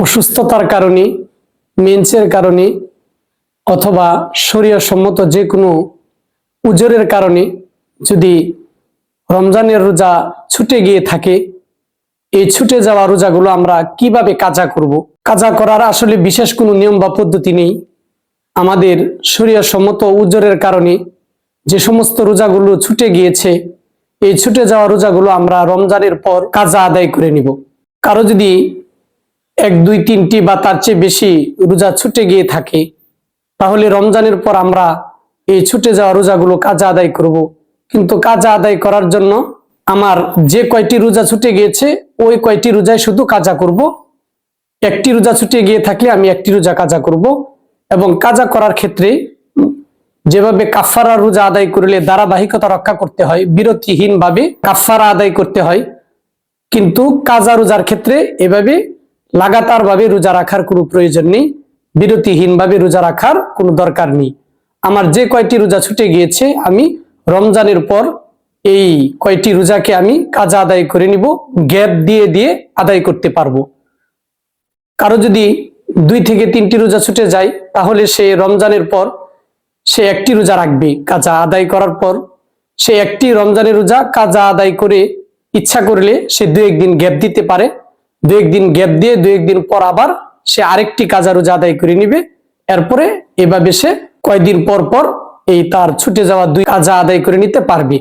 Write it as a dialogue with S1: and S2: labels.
S1: অসুস্থতার কারণে, মেন্সের কারণে, অথবা শরীয়সম্মত যে কোনো উজোরের কারণে যদি রমজানের রোজা ছুটে গিয়ে থাকে, এই ছুটে যাওয়া রোজাগুলো আমরা কীভাবে কাজা করব। কাজা করার আসলে বিশেষ কোনো নিয়ম বা পদ্ধতি নেই আমাদের শরীয়সম্মত উজোরের কারণে যে সমস্ত রোজাগুলো ছুটে গিয়েছে, এই ছুটে যাওয়া রোজাগুলো আমরা রমজানের পর কাজা আদায় করে নিব কারও যদি এক, দুই তিনটি বা তার চেয়ে বেশি রোজা ছুটে গিয়ে থাকে, তাহলে রমজানের পর আমরা এই ছুটে যাওয়া রোজাগুলো কাজে আদায় করব। কিন্তু কাজা আদায় করার জন্য আমার যে কয়টি রোজা ছুটে গিয়েছে, ওই কয়টি রোজায় শুধু কাজা করব। একটি রোজা ছুটে গিয়ে থাকলে আমি একটি রোজা কাজা করব এবং কাজা করার ক্ষেত্রে যেভাবে কাফারা রোজা আদায় করলে ধারাবাহিকতা রক্ষা করতে হয়, বিরতিহীনভাবে কাফারা আদায় করতে হয়, কিন্তু কাজা রোজার ক্ষেত্রে এভাবে লাগাতার ভাবে রোজা রাখার কোনো প্রয়োজন নেই বিরতিহীন ভাবে রোজা রাখার কোনো দরকার নেই। আমার যে কয়টি রোজা ছুটে গিয়েছে, আমি রমজানের পর এই কয়টি রোজাকে আমি কাজা আদায় করে নিব, গ্যাপ দিয়ে দিয়ে আদায় করতে পারব। কারও যদি দুই থেকে তিনটি রোজা ছুটে যায়, তাহলে সে রমজানের পর সে একটি রোজা রাখবে কাজা আদায় করার পর। সে একটি রমজানের রোজা কাজা আদায় করে ইচ্ছা করলে সে দু একদিন গ্যাপ দিতে পারে। দু একদিন গ্যাপ দিয়ে দু একদিন পর আবার সে আরেকটি কাজ রোজা আদায় করে নিবে। এরপরে এভাবে সে কয়দিন পর পর এই তার ছুটে যাওয়া দুই কাজা আদায় করে নিতে পারবে।